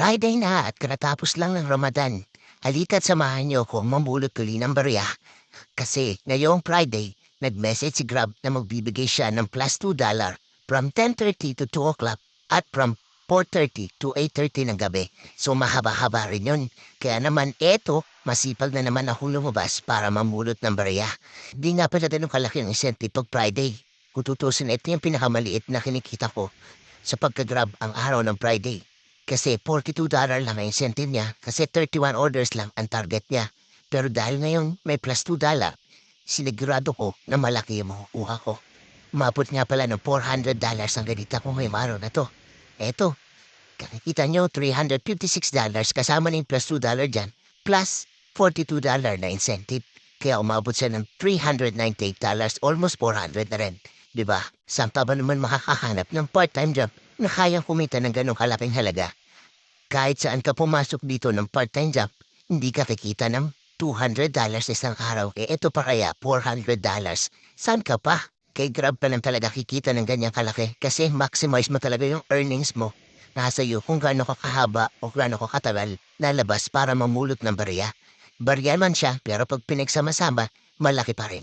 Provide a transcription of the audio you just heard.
Friday na at karatapos lang ng Ramadan. Halika't samahan niyo ako mamulot uli ng barya. Kasi ngayong Friday, nag-message si Grab na magbibigay siya ng plus 2 dollar from 10.30 to 2 o'clock at from 4.30 to 8.30 ng gabi. So mahaba-haba rin yun. Kaya naman eto, masipag na naman ako lumabas para mamulot ng barya. Di nga pala ganun kalaki ang incentive pag Friday. Kung tutusin, ito yung pinakamaliit na kinikita ko sa pagka-grab ang araw ng Friday. Kasi $42 lang ang incentive niya kasi 31 orders lang ang target niya. Pero dahil ngayon may plus 2 dollar, sinigurado ko na malaki yung makukuha ko. Umabot nga pala ng $400 ang ganita ko ngayong araw na to. Eto, kakikita nyo $356 kasama ng plus 2 dollar dyan plus $42 na incentive. Kaya umabot siya ng $398 almost 400 na rin. Ba? Saan pa ba naman makakahanap ng part-time job na kayang kumita ng ganong kalaking halaga? Kahit saan ka pumasok dito ng part-time job, hindi ka kikita ng $200 isang araw. Eh, ito pa kaya, $400. Saan ka pa? Kay Grab pa lang talaga kikita ng ganyang kalaki kasi maximize mo talaga yung earnings mo. Nasa iyo kung gaano ka kahaba o gaano ka katagal lalabas para mamulot ng barya. Barya man siya pero pag pinagsama-sama, malaki pa rin.